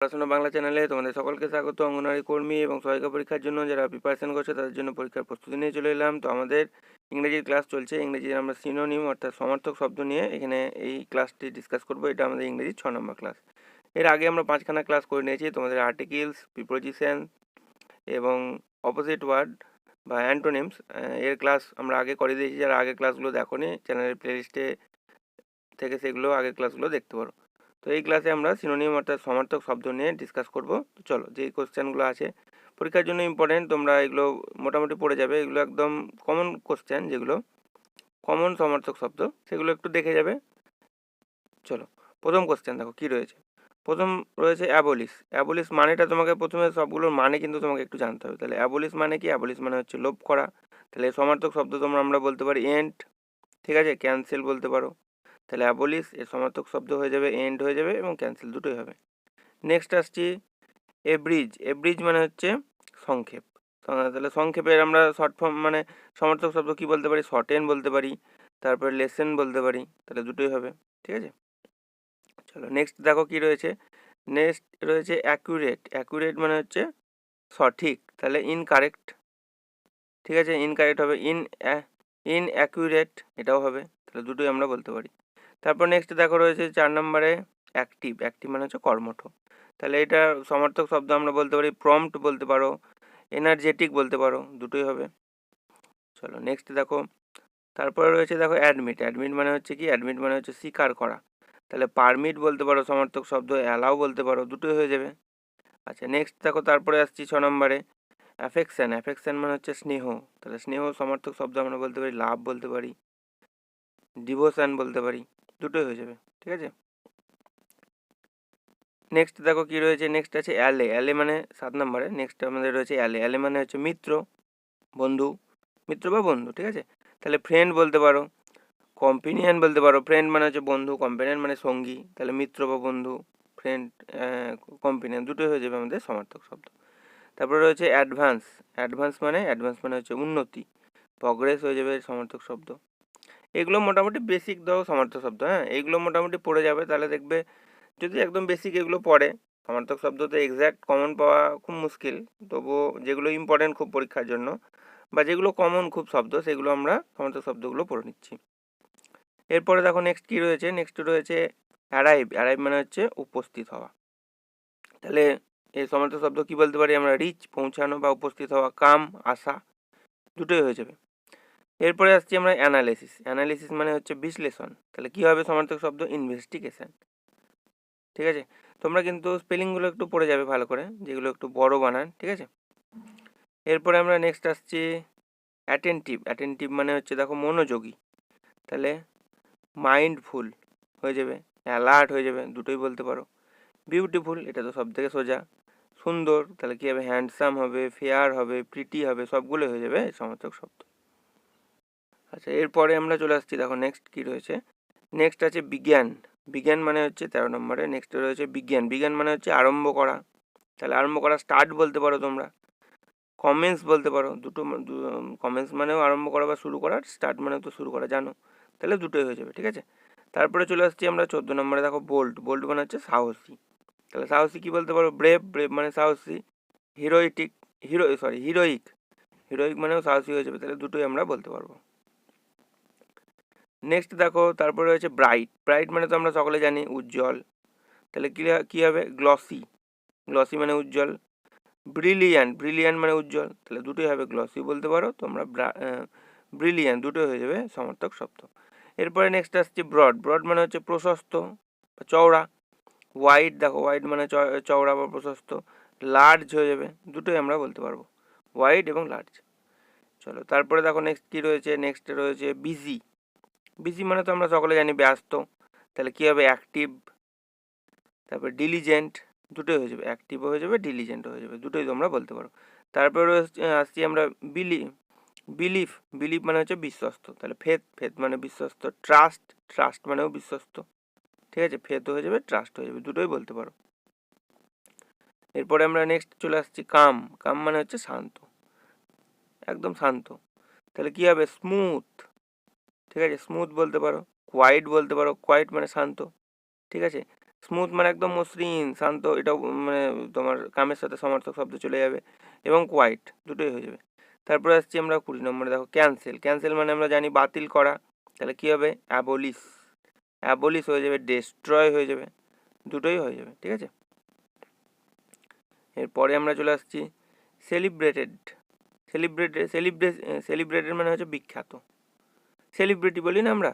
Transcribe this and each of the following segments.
পড়াশোনা বাংলা চ্যানেলে তোমাদের সকলকে স্বাগত। অঙ্গনওয়াড়ি কর্মী এবং সহায়িকা পরীক্ষার জন্য যারা প্রিপারেশন করছে, তাদের জন্য পরীক্ষার প্রস্তুতি নিয়ে চলে এলাম। তো আমাদের ইংরেজির ক্লাস চলছে। ইংরেজির আমরা সিনোনিম অর্থাৎ সমার্থক শব্দ নিয়ে এখানে এই ক্লাসটি ডিসকাস করব। এটা আমাদের ইংরেজির ছ নম্বর ক্লাস এর আগে আমরা পাঁচখানা ক্লাস করে নিয়েছি। তোমাদের আর্টিকেলস প্রিপোজিশন এবং অপোজিট ওয়ার্ড বা অ্যান্টোনিমস এর ক্লাস আমরা আগে করে দিয়েছি। যারা আগের ক্লাসগুলো দেখোনি চ্যানেলের প্লেলিস্টে থেকে সেগুলো আগের ক্লাসগুলো দেখতে পারো। তো এই ক্লাসে আমরা সিনোনিম অর্থাৎ সমার্থক শব্দ নিয়ে ডিসকাস করব। তো চলো যে কোশ্চেনগুলো আছে, পরীক্ষার জন্য ইম্পর্টেন্ট তোমরা এগুলো মোটামুটি পড়ে যাবে। এগুলো একদম কমন কোশ্চেন যেগুলো কমন সমার্থক শব্দ, সেগুলো একটু দেখে যাবে। চলো, প্রথম কোশ্চেন দেখো, কি রয়েছে? প্রথম রয়েছে অ্যাবলিস অ্যাবলিস মানেটা তোমাকে প্রথমে সবগুলোর মানে কিন্তু তোমাকে একটু জানতে হবে। তাহলে অ্যাবলিস মানে কি? অ্যাবলিস মানে হচ্ছে লোপ করা। তাহলে সমার্থক শব্দ তোমরা আমরা বলতে পারি এন্ড ঠিক আছে? ক্যান্সেল বলতে পারো। তাহলে অ্যাবলিস এর সমার্থক শব্দ হয়ে যাবে এন্ড হয়ে যাবে এবং ক্যান্সেল দুটোই হবে। নেক্সট আসছি এব্রিজ এব্রিজ মানে হচ্ছে সংক্ষেপ। তাহলে সংক্ষেপের আমরা শর্ট ফর্ম মানে সমার্থক শব্দ কি বলতে পারি? শর্ট শর্টেন বলতে পারি, তারপরে লেসেন বলতে পারি, তাহলে দুটোই হবে, ঠিক আছে? চলো নেক্সট দেখো কি রয়েছে। নেক্সট রয়েছে অ্যাকুরেট অ্যাকুরেট মানে হচ্ছে সঠিক, তাহলে ইনকারেক্ট ঠিক আছে? ইনকারেক্ট হবে ইন ইন অ্যাকুরেট এটাও হবে, তাহলে দুটোই আমরা বলতে পারি। তারপর নেক্সট দেখো রয়েছে চার নম্বরে অ্যাক্টিভ অ্যাক্টিভ মানে হচ্ছে কর্মঠ। তাহলে এটা সমার্থক শব্দ আমরা বলতে পারি প্রম্পট বলতে পারো এনার্জেটিক বলতে পারো, দুটোই হবে। চলো নেক্সট দেখো, তারপরে রয়েছে দেখো অ্যাডমিট অ্যাডমিট মানে হচ্ছে কি? অ্যাডমিট মানে হচ্ছে স্বীকার করা। তাহলে পারমিট বলতে পারো সমার্থক শব্দ অ্যালাউ বলতে পারো, দুটোই হয়ে যাবে। আচ্ছা নেক্সট দেখো, তারপরে আসছি ছ নম্বরে অ্যাফেকশান অ্যাফেকশান মানে হচ্ছে স্নেহ। তাহলে স্নেহ সমার্থক শব্দ আমরা বলতে পারি, লাভ বলতে পারি ডিভোশন বলতে পারি। দুটোই হয়ে যাবে, ঠিক আছে? নেক্সট দেখো কি রয়েছে নেক্সট আছে অ্যালে অ্যালে মানে সাত নম্বরে নেক্সট আমাদের রয়েছে অ্যালে অ্যালে মানে হচ্ছে মিত্র, বন্ধু, মিত্র বা বন্ধু, ঠিক আছে? তাহলে ফ্রেন্ড বলতে পারো কম্পিনিয়ন বলতে পারো। ফ্রেন্ড মানে হচ্ছে বন্ধু কম্পেনিয়ান মানে সঙ্গী। তাহলে মিত্র বা বন্ধু ফ্রেন্ড কম্পেনিয়ান দুটোই হয়ে যাবে আমাদের সমার্থক শব্দ। তারপরে রয়েছে অ্যাডভান্স অ্যাডভান্স মানে অ্যাডভান্স মানে হচ্ছে উন্নতি। প্রগ্রেস হয়ে যাবে সমার্থক শব্দ। এগুলো মোটামুটি বেসিক ধরো সমার্থক শব্দ হ্যাঁ? এইগুলো মোটামুটি পড়ে যাবে, তাহলে দেখবে যদি একদম বেসিক এগুলো পড়ে, সমার্থক শব্দ তো এক্স্যাক্ট কমন পাওয়া খুব মুশকিল। তবুও যেগুলো ইম্পর্টেন্ট খুব পরীক্ষার জন্য, বা যেগুলো কমন খুব শব্দ, সেগুলো আমরা সমার্থক শব্দগুলো পড়ে নিচ্ছি। এরপরে দেখো নেক্সট কী রয়েছে? নেক্সট রয়েছে অ্যারাইভ অ্যারাইভ মানে হচ্ছে উপস্থিত হওয়া। তাহলে এই সমার্থক শব্দ কী বলতে পারি আমরা? রিচ পৌঁছানো বা উপস্থিত হওয়া, কাম আশা দুটোই হয়ে যাবে। এরপরে আসছি আমরা অ্যানালিসিস অ্যানালিসিস মানে হচ্ছে বিশ্লেষণ। তাহলে কী হবে? সমার্থক শব্দ ইনভেস্টিগেশন ঠিক আছে? তোমরা কিন্তু স্পেলিংগুলো একটু পড়ে যাবে ভালো করে, যেগুলো একটু বড় বানান, ঠিক আছে? এরপরে আমরা নেক্সট আসছি অ্যাটেন্টিভ অ্যাটেন্টিভ মানে হচ্ছে, দেখো, মনোযোগী। তাহলে মাইন্ডফুল হয়ে যাবে অ্যালার্ট হয়ে যাবে, দুটোই বলতে পারো। বিউটিফুল এটা তো সব থেকে সোজা। সুন্দর, তাহলে কী হবে? হ্যান্ডসাম হবে ফেয়ার হবে প্রিটি হবে সবগুলো হয়ে যাবে সমার্থক শব্দ। আচ্ছা এরপরে আমরা চলে আসছি, দেখো নেক্সট কী রয়েছে? নেক্সট আছে বিজ্ঞান। বিজ্ঞান মানে হচ্ছে তেরো নম্বরে নেক্সট রয়েছে বিজ্ঞান। বিজ্ঞান মানে হচ্ছে আরম্ভ করা। তাহলে আরম্ভ করা স্টার্ট বলতে পারো তোমরা। কমেন্টস বলতে পারো। দুটো কমেন্টস মানেও আরম্ভ করা বা শুরু করা স্টার্ট মানে তো শুরু করা, জানো? তাহলে দুটোই হয়ে যাবে, ঠিক আছে? তারপরে চলে আসছি আমরা চোদ্দ নম্বরে, দেখো বোল্ট বোল্ট মানে হচ্ছে সাহসী। তাহলে সাহসী কী বলতে পারো? ব্রেভ ব্রেভ মানে সাহসী। হিরোইটিক হিরো সরি হিরোইক হিরোইক মানেও সাহসী হয়ে যাবে, তাহলে দুটোই আমরা বলতে পারব। নেক্সট দেখো, তারপরে রয়েছে ব্রাইট ব্রাইট মানে তো আমরা সকলে জানি, উজ্জ্বল। তাহলে কী কী হবে? গ্লসি গ্লসি মানে উজ্জ্বল। ব্রিলিয়ান্ট ব্রিলিয়ান্ট মানে উজ্জ্বল। তাহলে দুটোই হবে গ্লসি বলতে পারো তোমরা ব্রিলিয়ান্ট দুটোই হয়ে যাবে সমর্থক শব্দ। এরপরে নেক্সট আসছে ব্রড ব্রড মানে হচ্ছে প্রশস্ত চওড়া। ওয়াইড দেখো ওয়াইড মানে চওড়া বা প্রশস্ত। লার্জ হয়ে যাবে, দুটোই আমরা বলতে পারব। ওয়াইড এবং লার্জ চলো, তারপরে দেখো নেক্সট কী রয়েছে? নেক্সট রয়েছে বিজি বিজি মানে তো আমরা সকলে জানি ব্যস্ত। তাহলে কী হবে? অ্যাক্টিভ তারপর ডিলিজেন্ট দুটোই হয়ে যাবে। অ্যাক্টিভও হয়ে যাবে ডিলিজেন্টও হয়ে যাবে। দুটোই তোমরা বলতে পারো। তারপরে আসছি আমরা বিলি বিলিফ বিলিফ মানে হচ্ছে বিশ্বস্ত। তাহলে ফেথ ফেথ মানে বিশ্বস্ত। ট্রাস্ট ট্রাস্ট মানেও বিশ্বস্ত। ঠিক আছে? ফেথ হয়ে যাবে ট্রাস্ট হয়ে যাবে। দুটোই বলতে পারো। এরপরে আমরা নেক্সট চলে আসছি কাম। কাম মানে হচ্ছে শান্ত। একদম শান্ত। তাহলে কী হবে? স্মুথ ঠিক আছে? স্মুথ বলতে পারো কোয়াইট বলতে পারো কোয়াইট মানে শান্ত, ঠিক আছে? স্মুথ মানে একদম মসৃণ, শান্ত এটাও মানে তোমার কামের সাথে সমার্থক শব্দ চলে যাবে এবং কোয়াইট দুটোই হয়ে যাবে। তারপরে আসছি আমরা কুড়ি নম্বরে, দেখো ক্যান্সেল ক্যান্সেল মানে আমরা জানি বাতিল করা, তাহলে কী হবে? অ্যাবলিস অ্যাবলিস হয়ে যাবে ডেস্ট্রয় হয়ে যাবে, দুটোই হয়ে যাবে, ঠিক আছে? এরপরে আমরা চলে আসছি সেলিব্রেটেড সেলিব্রেটেড সেলিব্রে সেলিব্রেটেড মানে হচ্ছে বিখ্যাত সেলিব্রিটি বলি না আমরা?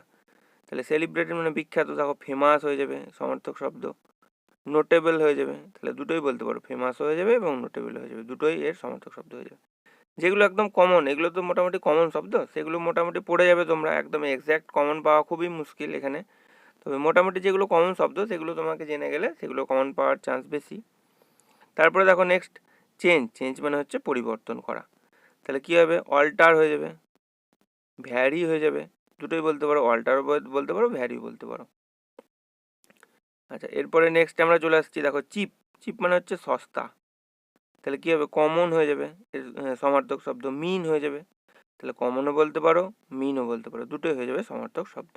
তাহলে সেলিব্রেটেড মানে বিখ্যাত, দেখো ফেমাস হয়ে যাবে, সমর্থক শব্দ। নোটেবল হয়ে যাবে, তাহলে দুটোই বলতে পারো ফেমাস হয়ে যাবে এবং নোটেবল হয়ে যাবে, দুটোই এর সমর্থক শব্দ হয়ে যাবে। যেগুলো একদম কমন এগুলো তো মোটামুটি কমন শব্দ, সেগুলো মোটামুটি পড়ে যাবে তোমরা, একদম এক্স্যাক্ট কমন পাওয়া খুবই মুশকিল এখানে। তবে মোটামুটি যেগুলো কমন শব্দ, সেগুলো তোমাকে জেনে গেলে সেগুলো কমন পাওয়ার চান্স বেশি। তারপরে দেখো নেক্সট চেঞ্জ চেঞ্জ মানে হচ্ছে পরিবর্তন করা। তাহলে কী হবে? অল্টার হয়ে যাবে। ভ্যারি হয়ে যাবে। দুটোই বলতে পারো অল্টারও বলতে পারো ভ্যারি বলতে পারো। আচ্ছা এরপরে নেক্সট আমরা চলে আসছি দেখো চিপ চিপ মানে হচ্ছে সস্তা। তাহলে কী হবে? কমন হয়ে যাবে। এর আহ, সমার্থক শব্দ মিন হয়ে যাবে। তাহলে কমনও বলতে পারো মিনও বলতে পারো। দুটোই হয়ে যাবে সমার্থক শব্দ।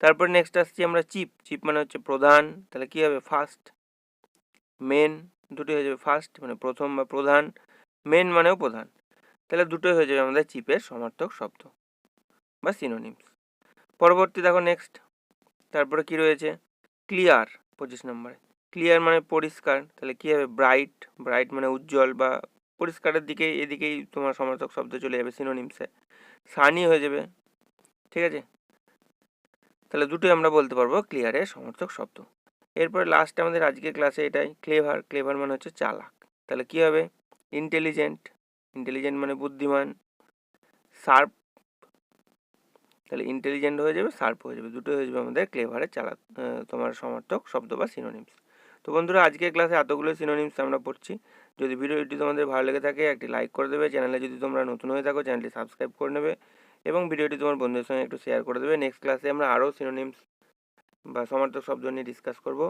তারপর নেক্সট আসছি আমরা চিপ চিপ মানে হচ্ছে প্রধান। তাহলে কী হবে? ফার্স্ট মেন দুটোই হয়ে যাবে ফার্স্ট মানে প্রথম বা প্রধান। মেন মানেও প্রধান। তাহলে দুটোই হয়ে যাবে আমাদের চিপের সমার্থক শব্দ। বা সিনোনিমস পরবর্তী দেখো নেক্সট তারপরে কি রয়েছে? ক্লিয়ার পঁচিশ নম্বরে। ক্লিয়ার মানে পরিষ্কার, তাহলে কী হবে? ব্রাইট ব্রাইট মানে উজ্জ্বল বা পরিষ্কারের দিকে, এদিকেই তোমার সমর্থক শব্দ চলে যাবে সিনোনিমসে সানি হয়ে যাবে, ঠিক আছে? তাহলে দুটোই আমরা বলতে পারব ক্লিয়ারের সমর্থক শব্দ। এরপরে লাস্টে আমাদের আজকের ক্লাসে এটাই ক্লেভার ক্লেভার মানে হচ্ছে চালাক। তাহলে কী হবে? ইন্টেলিজেন্ট ইন্টেলিজেন্ট মানে বুদ্ধিমান শার্প তাহলে ইন্টেলিজেন্ট হয়ে যাবে শার্প হয়ে যাবে। দুটো হয়ে যাবে আমাদের ক্লেভারের চালা তোমার সমর্থক শব্দ বা সিনোনিমস তো বন্ধুরা আজকের ক্লাসে এতগুলো সিনোনিমস আমরা পড়ছি। যদি ভিডিওটি তোমাদের ভালো লেগে থাকে, একটি লাইক করে দেবে। চ্যানেলে যদি তোমরা নতুন হয়ে থাকো চ্যানেলটি সাবস্ক্রাইব করে নেবে এবং ভিডিওটি তোমার বন্ধুদের সঙ্গে একটু শেয়ার করে দেবে। নেক্সট ক্লাসে আমরা আরও সিনোনিমস বা সমার্থক শব্দ নিয়ে ডিসকাস করব।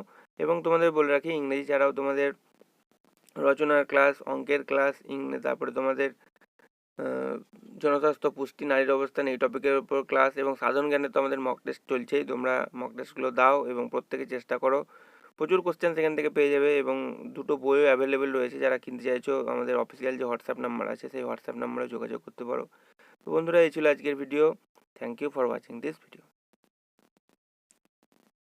এবং তোমাদের বলে রাখি, ইংরেজি ছাড়াও তোমাদের রচনার ক্লাস অঙ্কের ক্লাস ইংরেজি তারপরে তোমাদের জনস্বাস্থ্য, পুষ্টি, নারীর অবস্থান এই টপিকের উপর ক্লাস এবং সাধারণ জ্ঞানে তো আমাদের মক টেস্ট চলছেই। তোমরা মক টেস্টগুলো দাও এবং প্রত্যেকে চেষ্টা করো। প্রচুর কোশ্চেন সেখান থেকে পেয়ে যাবে এবং দুটো বইও অ্যাভেলেবেল রয়েছে যারা কিনতে চাইছো। আমাদের অফিসিয়াল যে হোয়াটসঅ্যাপ নাম্বার আছে, সেই হোয়াটসঅ্যাপ নাম্বারে যোগাযোগ করতে পারো। তো বন্ধুরা, এই ছিল আজকের video thank you for watching this video